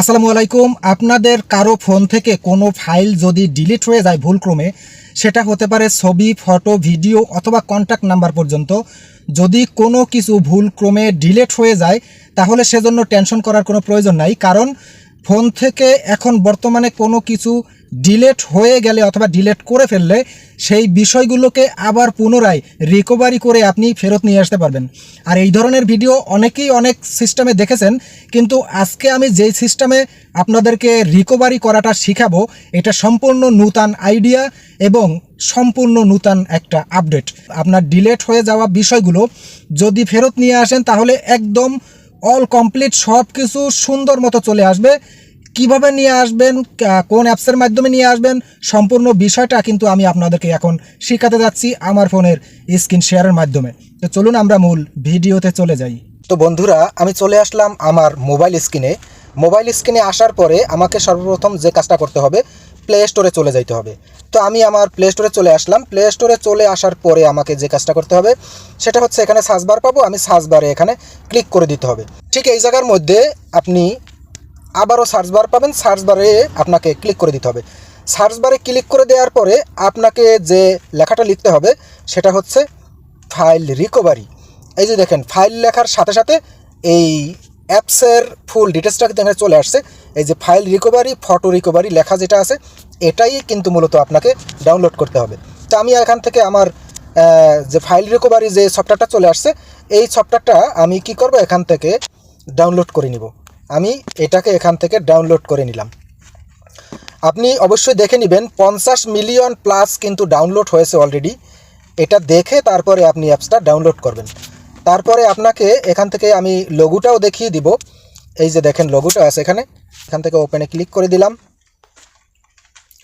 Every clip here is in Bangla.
আসসালামু আলাইকুম। আপনাদের কারও ফোন থেকে কোনো ফাইল যদি ডিলিট হয়ে যায় ভুলক্রমে, সেটা হতে পারে ছবি, ফটো, ভিডিও অথবা কন্ট্যাক্ট নাম্বার পর্যন্ত। যদি কোনো কিছু ভুলক্রমে ডিলিট হয়ে যায়, তাহলে সেজন্য টেনশন করার কোনো প্রয়োজন নাই। কারণ ফোন থেকে এখন বর্তমানে কোনো কিছু ডিলেট হয়ে গেলে অথবা ডিলেট করে ফেললে সেই বিষয়গুলোকে আবার পুনরায় রিকভারি করে আপনি ফেরত নিয়ে আসতে পারবেন। আর এই ধরনের ভিডিও অনেকেই অনেক সিস্টেমে দেখেছেন, কিন্তু আজকে আমি যেই সিস্টেমে আপনাদেরকে রিকভারি করাটা শিখাবো, এটা সম্পূর্ণ নূতন আইডিয়া এবং সম্পূর্ণ নূতন একটা আপডেট আপনার ডিলেট হয়ে যাওয়া বিষয়গুলো যদি ফেরত নিয়ে আসেন, তাহলে একদম অল কমপ্লিট সব কিছু সুন্দর মতো চলে আসবে। কীভাবে নিয়ে আসবেন কোন অ্যাপসের মাধ্যমে নিয়ে আসবেন, সম্পূর্ণ বিষয়টা কিন্তু আমি আপনাদেরকে এখন শেখাতে যাচ্ছি আমার ফোনের স্ক্রিন শেয়ারের মাধ্যমে। তো চলুন আমরা মূল ভিডিওতে চলে যাই। তো বন্ধুরা, আমি চলে আসলাম আমার মোবাইল স্ক্রিনে মোবাইল স্ক্রিনে আসার পরে আমাকে সর্বপ্রথম যে কাজটা করতে হবে প্লে স্টোরে চলে যাইতে হবে। তো আমি আমার প্লে স্টোরে চলে আসলাম। প্লে স্টোরে চলে আসার পরে আমাকে যে কাজটা করতে হবে, সেটা হচ্ছে এখানে সার্চ বার পাবো। আমি সার্চ বারে এখানে ক্লিক করে দিতে হবে। ঠিক এই জায়গার মধ্যে আপনি আবারও সার্চ বার পাবেন। সার্চ বারে আপনাকে ক্লিক করে দিতে হবে। সার্চ বারে ক্লিক করে দেওয়ার পরে আপনাকে যে লেখাটা লিখতে হবে, সেটা হচ্ছে ফাইল রিকভারি এই যে দেখেন ফাইল লেখার সাথে সাথে এই অ্যাপসের ফুল ডিটেলসটা কিন্তু এখানে চলে আসছে। এই যে ফাইল রিকভারি ফটো রিকভারি লেখা যেটা আছে, এটাই কিন্তু মূলত আপনাকে ডাউনলোড করতে হবে। তো আমি এখান থেকে আমার যে ফাইল রিকভারি যে সফটওয়্যারটা চলে আসছে, এই সফটওয়্যারটা আমি কি করব? এখান থেকে ডাউনলোড করে নিব। আমি এটাকে এখান থেকে ডাউনলোড করে নিলাম। আপনি অবশ্যই দেখে নেবেন, পঞ্চাশ মিলিয়ন প্লাস কিন্তু ডাউনলোড হয়েছে অলরেডি এটা দেখে তারপরে আপনি অ্যাপসটা ডাউনলোড করবেন। তারপরে আপনাকে এখান থেকে আমি লঘুটাও দেখিয়ে দিব। এই যে দেখেন লঘুটা আছে এখানে। এখান থেকে ওপেনে ক্লিক করে দিলাম।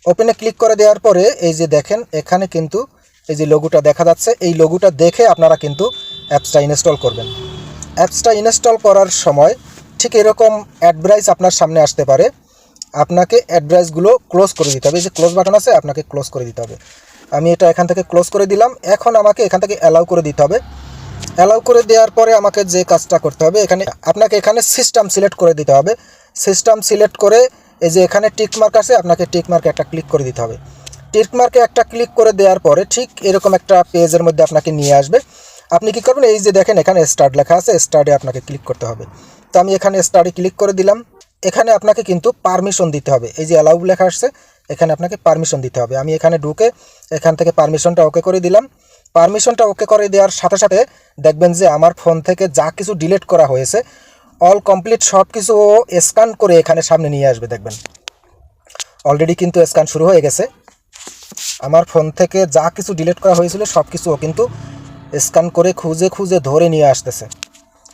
ওপেনে ক্লিক করে দেওয়ার পরে এই যে দেখেন, এখানে কিন্তু এই যে লঘুটা দেখা যাচ্ছে। এই লঘুটা দেখে আপনারা কিন্তু অ্যাপসটা ইনস্টল করবেন। অ্যাপসটা ইনস্টল করার সময় ঠিক এরকম অ্যাডভাইস আপনার সামনে আসতে পারে। আপনাকে অ্যাডভাইসগুলো ক্লোজ করে দিতে হবে। যে ক্লোজ বাটন আছে, আপনাকে ক্লোজ করে দিতে হবে। আমি এটা এখান থেকে ক্লোজ করে দিলাম। এখন আমাকে এখান থেকে অ্যালাউ করে দিতে হবে। অ্যালাউ করে দেওয়ার পরে আমাকে যে কাজটা করতে হবে, এখানে আপনাকে এখানে সিস্টেম সিলেক্ট করে দিতে হবে। সিস্টেম সিলেক্ট করে এই যে এখানে টিক মার্ক আছে, আপনাকে টিক মার্কে একটা ক্লিক করে দিতে হবে। টিক মার্কে একটা ক্লিক করে দেওয়ার পরে ঠিক এরকম একটা পেজের মধ্যে আপনাকে নিয়ে আসবে। আপনি কি করবেন? এই যে দেখেন, এখানে স্টার্ট লেখা আছে স্টার্টে আপনাকে ক্লিক করতে হবে। তো আমি এখানে স্টার্টে ক্লিক করে দিলাম। এখানে আপনাকে কিন্তু পারমিশন দিতে হবে। এই যে অ্যালাউ লেখা আসছে, এখানে আপনাকে পারমিশন দিতে হবে। আমি এখানে ঢুকে এখান থেকে পারমিশনটা ওকে করে দিলাম। পারমিশনটা ওকে করে দেওয়ার সাথে সাথে দেখবেন যে আমার ফোন থেকে যা কিছু ডিলিট করা হয়েছে অল কমপ্লিট সব কিছু স্ক্যান করে এখানে সামনে নিয়ে আসবে, দেখবেন। অলরেডি কিন্তু স্ক্যান শুরু হয়ে গেছে। আমার ফোন থেকে যা কিছু ডিলিট করা হয়েছিল সব কিছু ও কিন্তু স্ক্যান করে খুঁজে খুঁজে ধরে নিয়ে আসতেছে।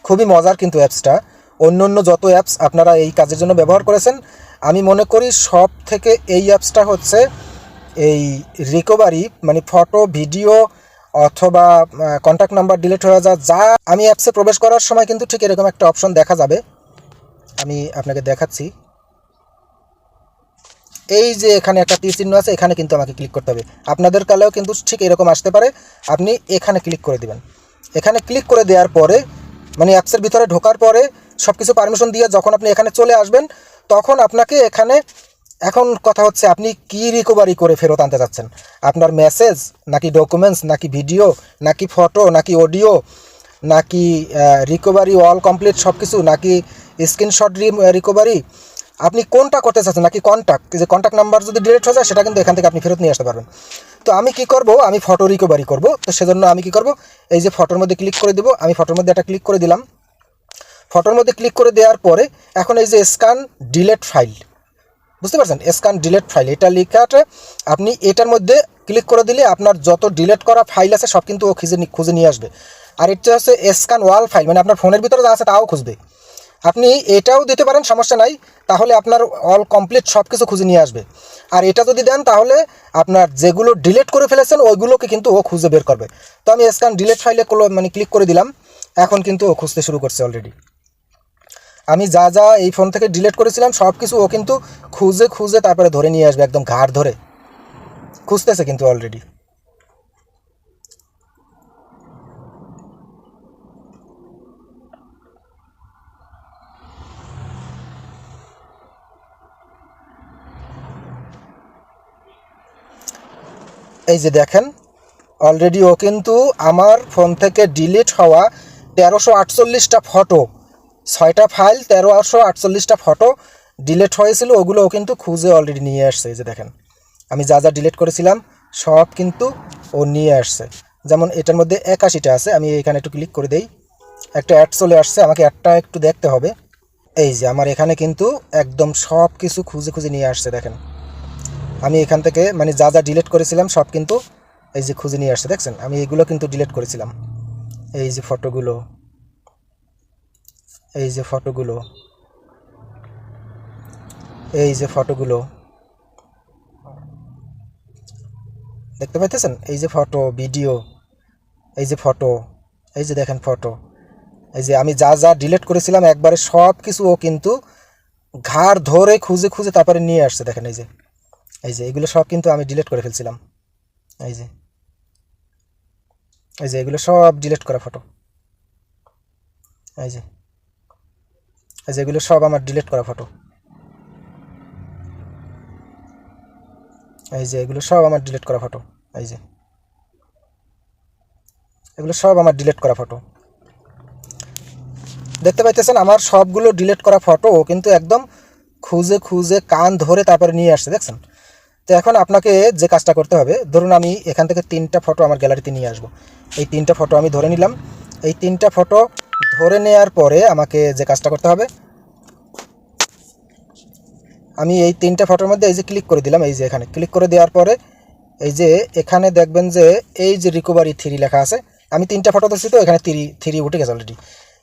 খুবই মজার কিন্তু অ্যাপসটা অন্য অন্য যত অ্যাপস আপনারা এই কাজের জন্য ব্যবহার করেছেন, আমি মনে করি সব থেকে এই অ্যাপসটা হচ্ছে এই রিকভারি মানে ফটো ভিডিও অথবা কন্ট্যাক্ট নাম্বার ডিলিট হয়ে যা যা আমি অ্যাপসে প্রবেশ করার সময় কিন্তু ঠিক এরকম একটা অপশন দেখা যাবে। আমি আপনাকে দেখাচ্ছি। এই যে এখানে একটা তীর চিহ্ন আছে, এখানে কিন্তু আমাকে ক্লিক করতে হবে। আপনাদের কালেও কিন্তু ঠিক এরকম আসতে পারে। আপনি এখানে ক্লিক করে দিবেন। এখানে ক্লিক করে দেওয়ার পরে মানে অ্যাপসের ভিতরে ঢোকার পরে সব কিছু পারমিশন দিয়ে যখন আপনি এখানে চলে আসবেন, তখন আপনাকে এখানে, এখন কথা হচ্ছে আপনি কি রিকভারি করে ফেরত আনতে চাচ্ছেন? আপনার মেসেজ নাকি ডকুমেন্টস নাকি ভিডিও নাকি ফটো নাকি অডিও নাকি রিকভারি অল কমপ্লিট সব কিছু নাকি স্ক্রিনশট রিকভারি আপনি কোনটা করতে চাচ্ছেন? নাকি কন্ট্যাক্ট যে কন্ট্যাক্ট নাম্বার যদি ডিলিট হয়ে যায়, সেটা কিন্তু এখান থেকে আপনি ফেরত নিয়ে আসতে পারবেন। তো আমি কি করব? আমি ফটো রিকভারি করব। তো সেজন্য আমি কি করব? এই যে ফটোর মধ্যে ক্লিক করে দেবো। আমি ফটোর মধ্যে একটা ক্লিক করে দিলাম। ফটোর মধ্যে ক্লিক করে দেওয়ার পরে এখন এই যে স্ক্যান ডিলেট ফাইল বুঝতে পারছেন? স্ক্যান ডিলেট ফাইল এটা লেখাটা আপনি এটার মধ্যে ক্লিক করে দিলে আপনার যত ডিলেট করা ফাইল আছে সব কিন্তু ও খুঁজে খুঁজে নিয়ে আসবে। আর এটা হচ্ছে স্ক্যান ওয়াল ফাইল মানে আপনার ফোনের ভিতরে যা আছে তাও খুঁজবে। আপনি এটাও দিতে পারেন, সমস্যা নাই, তাহলে আপনার অল কমপ্লিট সব কিছু খুঁজে নিয়ে আসবে। আর এটা যদি দেন তাহলে আপনার যেগুলো ডিলেট করে ফেলেছেন, ওইগুলোকে কিন্তু ও খুঁজে বের করবে। তো আমি স্ক্যান ডিলেট ফাইলে মানে ক্লিক করে দিলাম, এখন কিন্তু ও খুঁজতে শুরু করছে অলরেডি আমি যা যা এই ফোন থেকে ডিলেট করেছিলাম সব কিছু ও কিন্তু খুঁজে খুঁজে তারপরে ধরে নিয়ে আসবে, একদম ঘাড় ধরে। খুঁজতেছে কিন্তু অলরেডি এই যে দেখেন অলরেডি ও কিন্তু আমার ফোন থেকে ডিলিট হওয়া তেরোশো আটচল্লিশটা ফটো ছয়টা ফাইল, তেরোশো আটচল্লিশটা ফটো ডিলেট হয়েছিল, ওগুলোও কিন্তু খুঁজে অলরেডি নিয়ে আসছে, এই যে দেখেন। আমি যা যা ডিলেট করেছিলাম, সব কিন্তু ও নিয়ে আসছে। যেমন এটার মধ্যে একাশিটা আছে, আমি এখানে একটু ক্লিক করে দেই। একটা অ্যাড চলে আসছে, আমাকে অ্যাডটা একটু দেখতে হবে। এই যে, আমার এখানে কিন্তু একদম সব কিছু খুঁজে খুঁজে নিয়ে আসছে, দেখেন। আমি এখান থেকে মানে যা যা ডিলেট করেছিলাম, সব কিন্তু এই যে খুঁজে নিয়ে আসছে, দেখছেন? আমি এগুলো কিন্তু ডিলেট করেছিলাম। এই যে ফটোগুলো এই যে ফটোগুলো, এই যে ফটোগুলো, দেখতে পাইতেছেন? এই যে ফটো, ভিডিও, এই যে ফটো, এই যে দেখেন ফটো, এই যে আমি যা যা ডিলেট করেছিলাম, একবারে সব কিছু ও কিন্তু ঘাড় ধরে খুঁজে খুঁজে তারপরে নিয়ে আসছে, দেখেন এই যে এই যে, এগুলো সব কিন্তু আমি ডিলিট করে ফেলছিলাম, এই যে এই যে, এগুলো সব ডিলেট করা ফটো, এই যে এই যে এগুলো সব আমার ডিলিট করা ফটো এই যে এগুলো সব আমার ডিলিট করা ফটো এই যে। এগুলো সব আমার ডিলিট করা ফটো দেখতে পাইতেছেন আমার সবগুলো ডিলিট করা ফটো কিন্তু একদম খুঁজে খুঁজে কান ধরে তারপরে নিয়ে আসছে, দেখছেন? তো এখন আপনাকে যে কাজটা করতে হবে, ধরুন আমি এখান থেকে তিনটা ফটো আমার গ্যালারিতে নিয়ে আসব। এই তিনটা ফটো আমি ধরে নিলাম। এই তিনটা ফটো ধরে নেওয়ার পরে আমাকে যে কাজটা করতে হবে, আমি এই তিনটা ফটোর মধ্যে এই যে ক্লিক করে দিলাম, এই যে এখানে ক্লিক করে দেওয়ার পরে এই যে এখানে দেখবেন যে এই যে রিকভারি থ্রি লেখা আছে, আমি তিনটা ফটো ধরছি তো, এখানে থ্রি থ্রি উঠে গেছে অলরেডি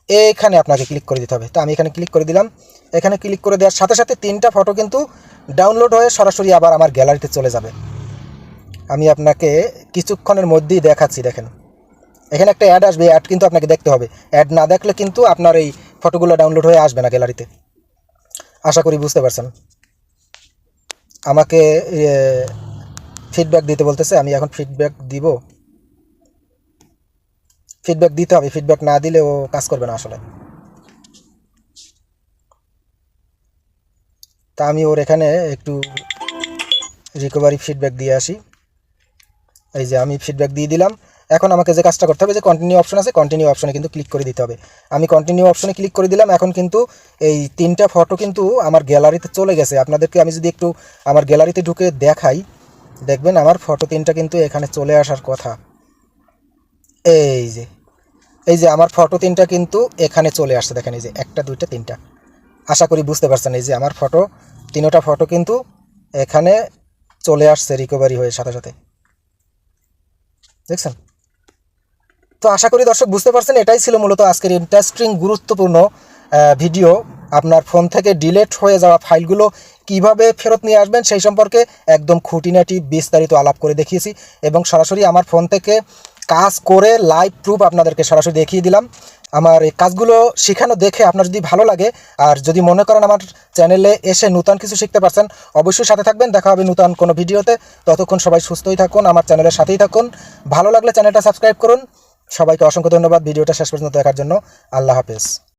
এখানে আপনাকে ক্লিক করে দিতে হবে। তো আমি এখানে ক্লিক করে দিলাম। এখানে ক্লিক করে দেওয়ার সাথে সাথে তিনটা ফটো কিন্তু ডাউনলোড হয়ে সরাসরি আবার আমার গ্যালারিতে চলে যাবে। আমি আপনাকে কিছুক্ষণের মধ্যেই দেখাচ্ছি, দেখেন। এখানে একটা অ্যাড আসবে অ্যাড কিন্তু আপনাকে দেখতে হবে। অ্যাড না দেখলে কিন্তু আপনার এই ফটোগুলো ডাউনলোড হয়ে আসবে না গ্যালারিতে আশা করি বুঝতে পারছেন। আমাকে ফিডব্যাক দিতে বলতেছে, আমি এখন ফিডব্যাক দিব। ফিডব্যাক দিতে হবে ফিডব্যাক না দিলে ও কাজ করবে না আসলে। তা আমি ওর এখানে একটু রিকভারি ফিডব্যাক দিয়ে আসি। এই যে আমি ফিডব্যাক দিয়ে দিলাম। এখন আমাকে যে কাজটা করতে হবে, যে কন্টিনিউ অপশন আছে কন্টিনিউ অপশনে কিন্তু ক্লিক করে দিতে হবে। আমি কন্টিনিউ অপশনে ক্লিক করে দিলাম, এখন কিন্তু এই তিনটা ফটো কিন্তু আমার গ্যালারিতে চলে গেছে। আপনাদেরকে আমি যদি একটু আমার গ্যালারিতে ঢুকে দেখাই, দেখবেন আমার ফটো তিনটা কিন্তু এখানে চলে আসার কথা। এই যে এই যে আমার ফটো তিনটা কিন্তু এখানে চলে আসছে, দেখেন এই যে একটা, দুইটা, তিনটা। আশা করি বুঝতে পারছেন, এই যে আমার ফটো তিনোটা ফটো কিন্তু এখানে চলে আসছে রিকভারি হয়ে সাথে সাথে। দেখছেন? তো আশা করি দর্শক বুঝতে পারছেন, এটাই ছিল মূলত আজকের ইন্টারেস্টিং, গুরুত্বপূর্ণ ভিডিও। আপনার ফোন থেকে ডিলেট হয়ে যাওয়া ফাইলগুলো কীভাবে ফেরত নিয়ে আসবেন সেই সম্পর্কে একদম খুঁটিনাটি বিস্তারিত আলাপ করে দেখিয়েছি এবং সরাসরি আমার ফোন থেকে কাজ করে লাইভ প্রুফ আপনাদেরকে সরাসরি দেখিয়ে দিলাম। আমার এই কাজগুলো শেখানো দেখে আপনার যদি ভালো লাগে, আর যদি মনে করেন আমার চ্যানেলে এসে নতুন কিছু শিখতে পারছেন, অবশ্যই সাথে থাকবেন। দেখা হবে নতুন কোনো ভিডিওতে। ততক্ষণ সবাই সুস্থই থাকুন, আমার চ্যানেলের সাথেই থাকুন। ভালো লাগলে চ্যানেলটা সাবস্ক্রাইব করুন। সবাইকে অসংখ্য ধন্যবাদ। ভিডিওটা শেষ পর্যন্ত দেখার জন্য। আল্লাহ হাফেজ।